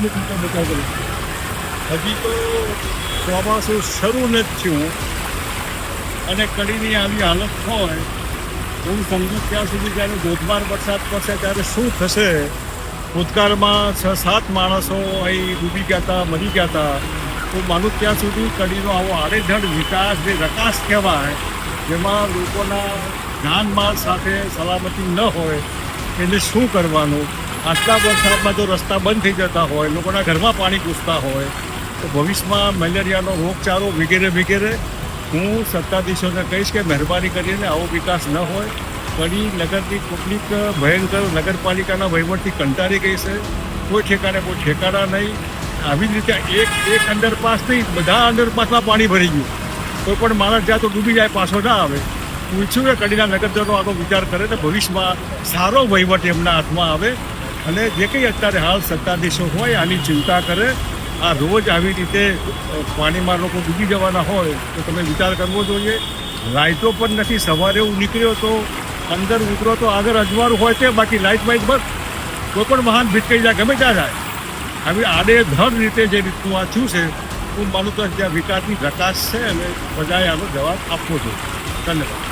Public રીતે બચાવ હજી તો ચોમાસું શરૂ નથી થયું અને કડીની આવી હાલત હોય, હું સમજુ ત્યાં સુધી જ્યારે ધોધમાર વરસાદ પડશે ત્યારે શું થશે? ભૂતકાળમાં છ, સાત માણસો અહીં ડૂબી ગયા હતા મરી ગયા હતા હું માનું ત્યાં સુધી કડીનો આવો આડેધડ વિકાસ, જે રકાસ કહેવાય, જેમાં લોકોના જાનમાલ સાથે સલામતી ન હોય, એને શું કરવાનું? આટલા વરસાદમાં જો રસ્તા બંધ થઈ જતા હોય, લોકોના ઘરમાં પાણી ઘૂસતા હોય, તો ભવિષ્યમાં મેલેરિયાનો રોગચાળો વગેરે વગેરે હું સત્તાધીશોને કહીશ કે મહેરબાની કરીને આવો વિકાસ ન હોય. કડી નગરની પબ્લિક ભયંકર નગરપાલિકાના વહીવટથી કંટાળી ગઈ છે. કોઈ ઠેકાણે કોઈ ઠેકાણા નહીં. આવી જ રીતે એક એક અંડરપાસ નહીં, બધા અંડરપાસમાં પાણી ભરી ગયું. કોઈ પણ માણસ જાય તો ડૂબી જાય, પાછો ના આવે. હું ઈચ્છું કે કડીના નગરજનો આનો વિચાર કરે તો ભવિષ્યમાં સારો વહીવટ એમના હાથમાં આવે. અને જે કંઈ અત્યારે હાલ સત્તાધીશો હોય આની ચિંતા કરે, આ રોજ આવી રીતે પાણીમાં લોકો ડૂબી જવાના હોય, તો તમે વિચાર કરવો જોઈએ. લાઇટો પણ નથી, સવારે હું નીકળ્યો તો અંદર ઉતરો તો આગળ અજવાળું હોય છે બાકી લાઇટ બાઇટ બસ. કોઈ પણ વાહન ભીટકાઈ જાય, ગમે ત્યાં જાય. આવી આડેધડ રીતે જે રીતનું આ થયું છે, હું માનું તો જ્યાં વિકાસની પ્રકાશ છે, અને બધાએ આનો જવાબ આપવો જોઈએ. ધન્યવાદ.